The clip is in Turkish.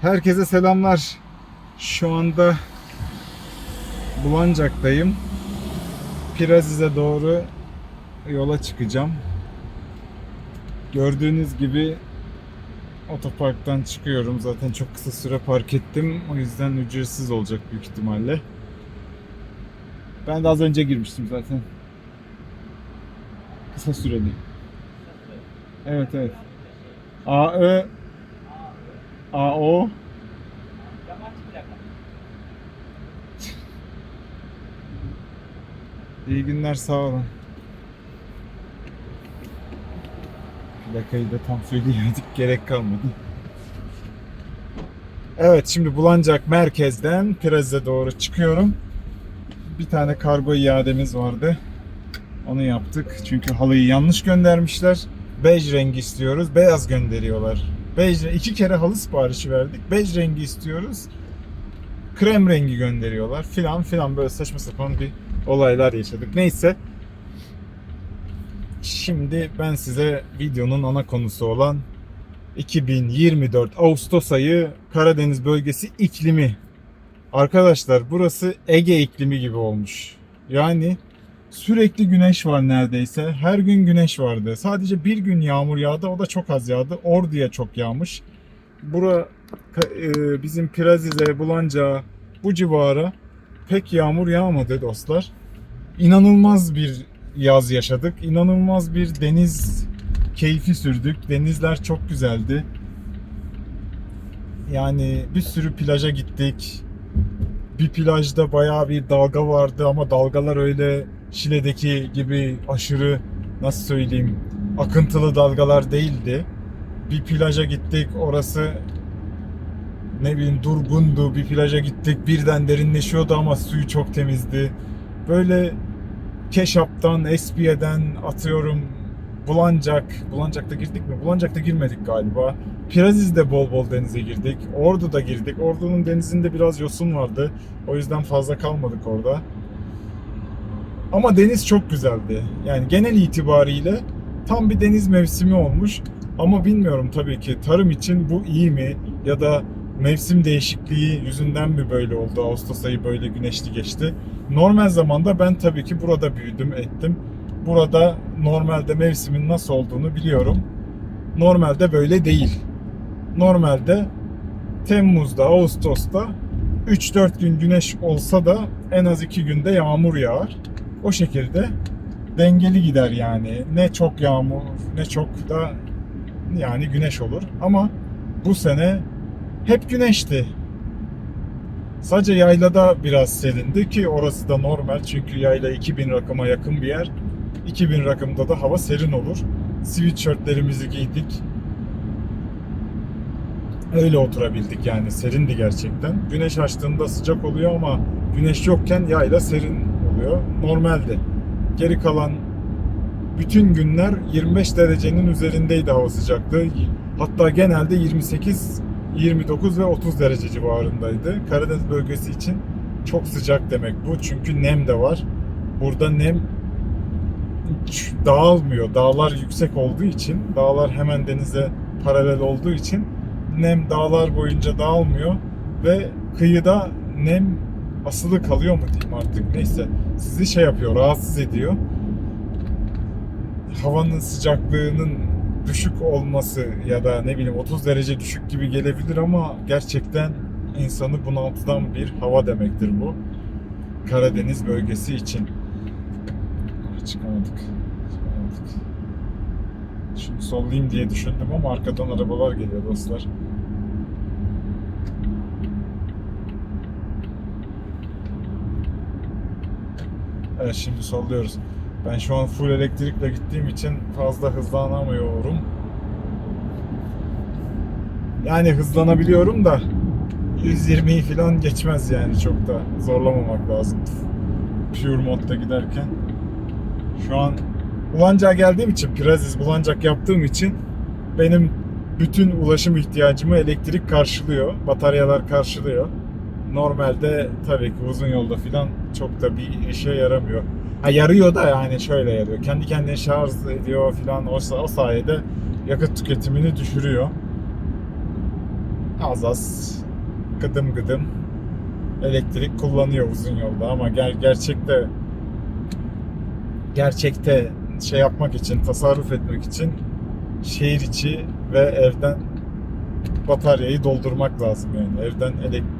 Herkese selamlar. Şu anda Bulancak'tayım. Piraziz'e doğru yola çıkacağım. Gördüğünüz gibi otoparktan çıkıyorum. Zaten çok kısa süre park ettim. O yüzden ücretsiz olacak büyük ihtimalle. Ben de az önce girmiştim zaten. Kısa süreli. Evet evet. AÖ AO İyi günler sağ olun. Plakayı da tam söyleyemedik gerek kalmadı. Evet şimdi Bulancak merkezden Piraz'a doğru çıkıyorum. Bir tane kargo iademiz vardı. Onu yaptık. Çünkü halıyı yanlış göndermişler. Bej rengi istiyoruz. Beyaz gönderiyorlar. Bej, iki kere halı siparişi verdik. Bej rengi istiyoruz. Krem rengi gönderiyorlar. Filan filan böyle saçma sapan bir olaylar yaşadık. Neyse. Şimdi ben size videonun ana konusu olan 2024 Ağustos ayı Karadeniz bölgesi iklimi. Arkadaşlar burası Ege iklimi gibi olmuş. Yani sürekli güneş var neredeyse. Her gün güneş vardı. Sadece bir gün yağmur yağdı. O da çok az yağdı. Ordu'ya çok yağmış. Bura e, bizim Pirazize, Bulanca bu civara pek yağmur yağmadı dostlar. İnanılmaz bir yaz yaşadık. İnanılmaz bir deniz keyfi sürdük. Denizler çok güzeldi. Yani bir sürü plaja gittik. Bir plajda bayağı bir dalga vardı ama dalgalar öyle Şile'deki gibi aşırı nasıl söyleyeyim akıntılı dalgalar değildi. Bir plaja gittik orası ne bileyim durgundu bir plaja gittik birden derinleşiyordu ama suyu çok temizdi. Böyle Keşap'tan, Espiye'den atıyorum Bulancak, Bulancak'ta girdik mi? Bulancak'ta girmedik galiba. Piraziz'de bol bol denize girdik. Ordu'da girdik. Ordu'nun denizinde biraz yosun vardı. O yüzden fazla kalmadık orada. Ama deniz çok güzeldi. Yani genel itibariyle tam bir deniz mevsimi olmuş. Ama bilmiyorum tabii ki tarım için bu iyi mi? Ya da mevsim değişikliği yüzünden mi böyle oldu? Ağustos ayı böyle güneşli geçti. Normal zamanda ben tabii ki burada büyüdüm, ettim. Burada normalde mevsimin nasıl olduğunu biliyorum. Normalde böyle değil. Normalde Temmuz'da, Ağustos'ta 3-4 gün güneş olsa da en az 2 günde yağmur yağar. O şekilde dengeli gider yani. Ne çok yağmur ne çok da yani güneş olur. Ama bu sene hep güneşti. Sadece yaylada biraz serindi ki orası da normal çünkü yayla 2000 rakıma yakın bir yer. 2000 rakımda da hava serin olur. Sweatshirtlerimizi giydik. Öyle oturabildik yani serindi gerçekten. Güneş açtığında sıcak oluyor ama güneş yokken yayla serin oluyor. Normaldi. Geri kalan bütün günler 25 derecenin üzerindeydi hava sıcaklığı. Hatta genelde 28 29 ve 30 derece civarındaydı. Karadeniz bölgesi için çok sıcak demek bu. Çünkü nem de var. Burada nem dağılmıyor. Dağlar yüksek olduğu için, dağlar hemen denize paralel olduğu için nem dağlar boyunca dağılmıyor ve kıyıda nem asılı kalıyor mu diyeyim artık neyse. Sizi şey yapıyor, rahatsız ediyor. Havanın sıcaklığının düşük olması ya da ne bileyim 30 derece düşük gibi gelebilir ama gerçekten insanı bunaltıdan bir hava demektir bu. Karadeniz bölgesi için. Ah, Çıkamadık. Çıkamadık. Şimdi sollayayım diye düşündüm ama arkadan arabalar geliyor dostlar. Evet şimdi solluyoruz. Ben şu an full elektrikle gittiğim için fazla hızlanamıyorum. Yani hızlanabiliyorum da 120'yi falan geçmez yani çok da zorlamamak lazım. Pure modda giderken. Şu an Bulancak'a geldiğim için, Piraziz Bulancak yaptığım için benim bütün ulaşım ihtiyacımı elektrik karşılıyor. Bataryalar karşılıyor. Normalde tabii ki uzun yolda falan çok da bir işe yaramıyor. Ha yarıyor da yani şöyle yarıyor. Kendi kendine şarj ediyor falan o, o sayede yakıt tüketimini düşürüyor. az az gıdım gıdım elektrik kullanıyor uzun yolda ama ger- gerçekte gerçekte şey yapmak için, tasarruf etmek için şehir içi ve evden bataryayı doldurmak lazım yani. Evden elek-